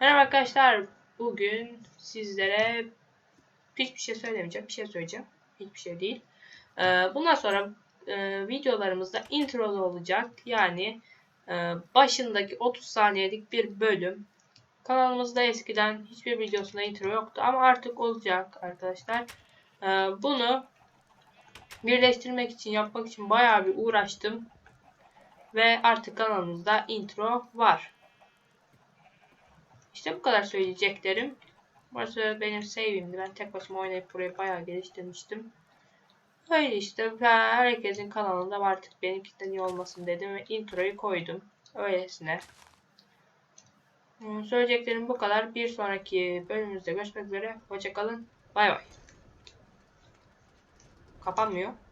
Merhaba arkadaşlar. Bugün sizlere hiçbir şey söylemeyeceğim. Bir şey söyleyeceğim. Hiçbir şey değil. Ee, bundan sonra e, videolarımızda introlu olacak. Yani e, başındaki 30 saniyelik bir bölüm. Kanalımızda eskiden hiçbir videosunda intro yoktu ama artık olacak arkadaşlar. Ee, bunu birleştirmek için, yapmak için bayağı bir uğraştım. Ve artık kanalımızda intro var. İşte bu kadar söyleyeceklerim. Burası benim save'imdi. Ben tek başıma oynayıp burayı bayağı geliştirmiştim. Öyle işte. Herkesin kanalında artık benimkinden iyi olmasın dedim ve introyu koydum. Öylesine. Hmm, Söyleyeceklerim bu kadar. Bir sonraki bölümümüzde görüşmek üzere. Hoşçakalın. Bay bay. Kapanmıyor.